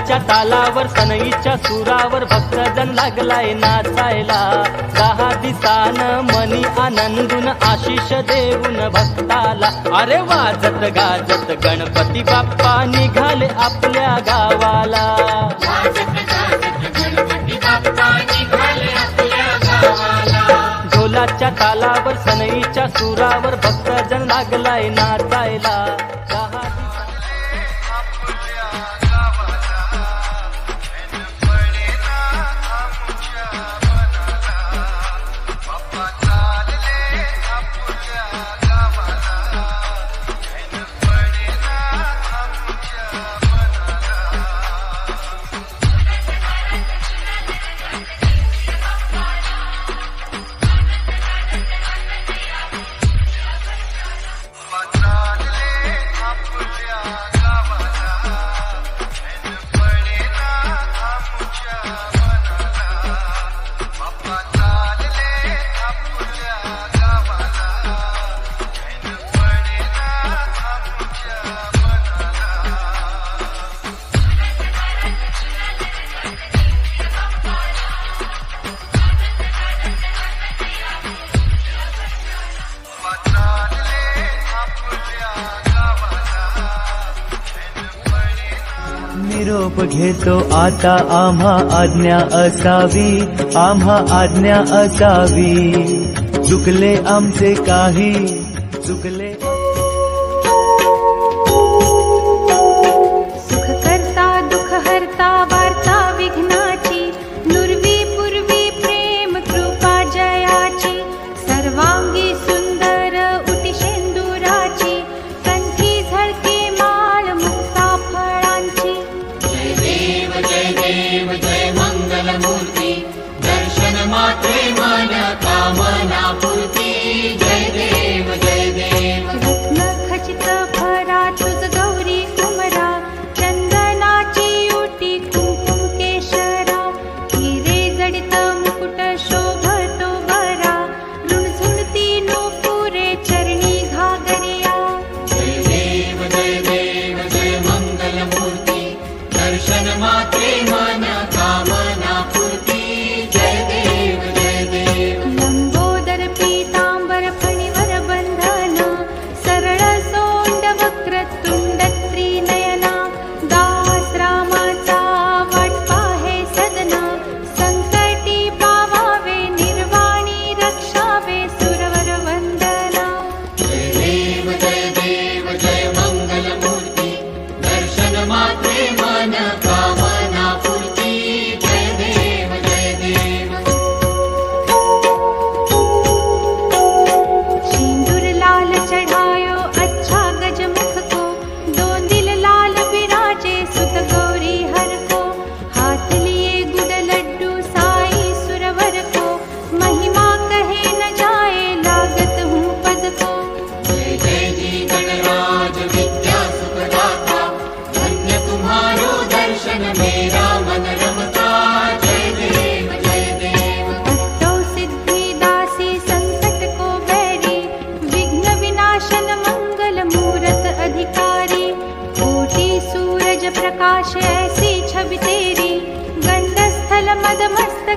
तालावर सनईच्या सुरावर भक्तजन लागलाय नाचायला. दहा दिसान मनी आनंदून आशिष देऊन भक्ताला. अरे वाजत गाजत गणपती बाप्पा निघाले आपल्या गावाला. ढोलाच्या तालावर सनईच्या सुरावर भक्त निरोप घेतो आता आम्हा आज्ञा असावी आम्हा आज्ञा असावी. चुकले आमचे काही चुकले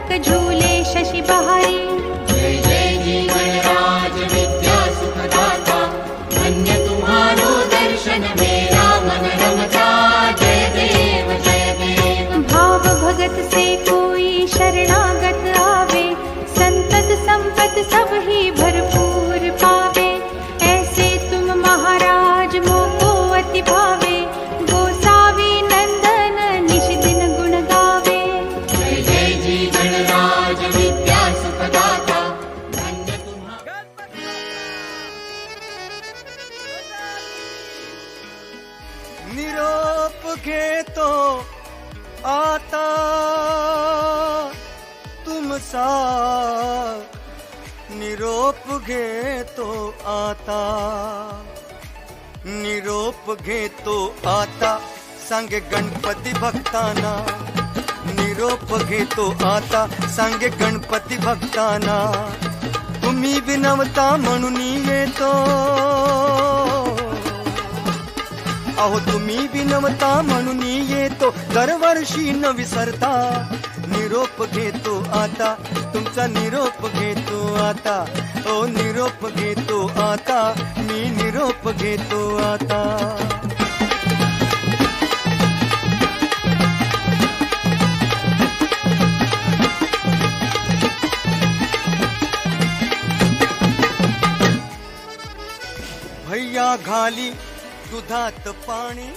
झूले शशि निरोप घेतो आता तुमचा निरोप घेतो आता। निरोप घेतो आता, सांगे गणपति भक्ताना। निरोप घेतो आता, सांगे गणपति भक्ताना। तुम्ही विनवता म्हणून येतो अहो तुम्ही विनवता म्हणून येतो. दरवर्षी न विसरता. निरोप घेतो आता. तुमचा निरोप घेतो आता. ओ निरोप घेतो आता. मी निरोप घेतो आता. भैया घाली दुधात पाणी